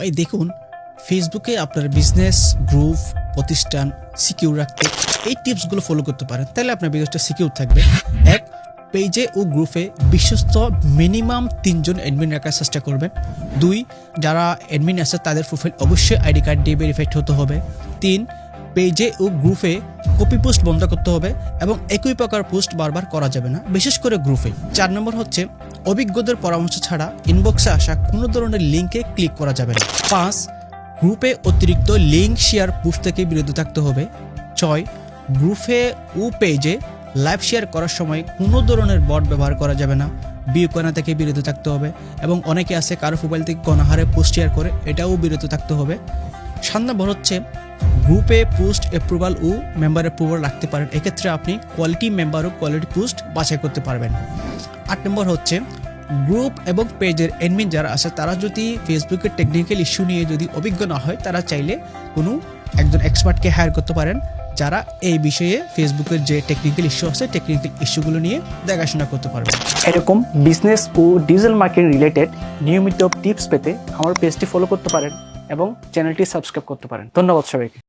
ভাই, দেখুন ফেসবুকে আপনার বিজনেস গ্রুপ প্রতিষ্ঠান সিকিউর রাখতে এই টিপসগুলো ফলো করতে পারেন। তাহলে আপনার বিজনেসটা সিকিউর থাকবে। এক পেজে ও গ্রুপে বিশ্বস্ত মিনিমাম তিনজন অ্যাডমিন রাখার চেষ্টা করবেন। দুই, যারা অ্যাডমিন আছে, তাদের প্রোফাইল অবশ্যই আইডি কার্ড দিয়ে ভেরিফাইড হতে হবে। তিন পেজে ও গ্রুপে কপি পোস্ট বন্ধ করতে হবে এবং একই প্রকার পোস্ট বারবার করা যাবে না, বিশেষ করে গ্রুপে চার নম্বর হচ্ছে অভিজ্ঞদের পরামর্শ ছাড়া ইনবক্সে আসা কোনো ধরনের লিঙ্কে ক্লিক করা যাবে না। পাঁচ গ্রুপে অতিরিক্ত লিঙ্ক শেয়ার পোস্ট থেকে বিরত থাকতে হবে। ছয় গ্রুপে ও পেজে লাইভ শেয়ার করার সময় কোনো ধরনের বট ব্যবহার করা যাবে না। বিয়োগনা থেকে বিরত থাকতে হবে এবং অনেকে আছে কারও মোবাইল থেকে গণহারে পোস্ট শেয়ার করে, এটাও বিরত থাকতে হবে। সাত নম্বর হচ্ছে গ্রুপে পোস্ট অ্যাপ্রুভাল ও মেম্বার অ্যাপ্রুভাল রাখতে পারেন। এক্ষেত্রে আপনি কোয়ালিটি মেম্বার ও কোয়ালিটি পোস্ট বাছাই করতে পারবেন। আট নম্বর হচ্ছে গ্রুপ এবং পেজের এডমিন যারা আছে, তারা যদি ফেসবুকের টেকনিক্যাল ইস্যু নিয়ে যদি অভিজ্ঞ না হয়, তারা চাইলে কোনো একজন এক্সপার্টকে হায়ার করতে পারেন, যারা এই বিষয়ে ফেসবুকের যে টেকনিক্যাল ইস্যু আছে টেকনিক্যাল ইস্যুগুলো নিয়ে দেখাশোনা করতে পারবেন এরকম বিজনেস ও ডিজিটাল মার্কেটিং রিলেটেড নিয়মিত টিপস পেতে আমার পেজটি ফলো করতে পারেন এবং চ্যানেলটি সাবস্ক্রাইব করতে পারেন। ধন্যবাদ সবাইকে।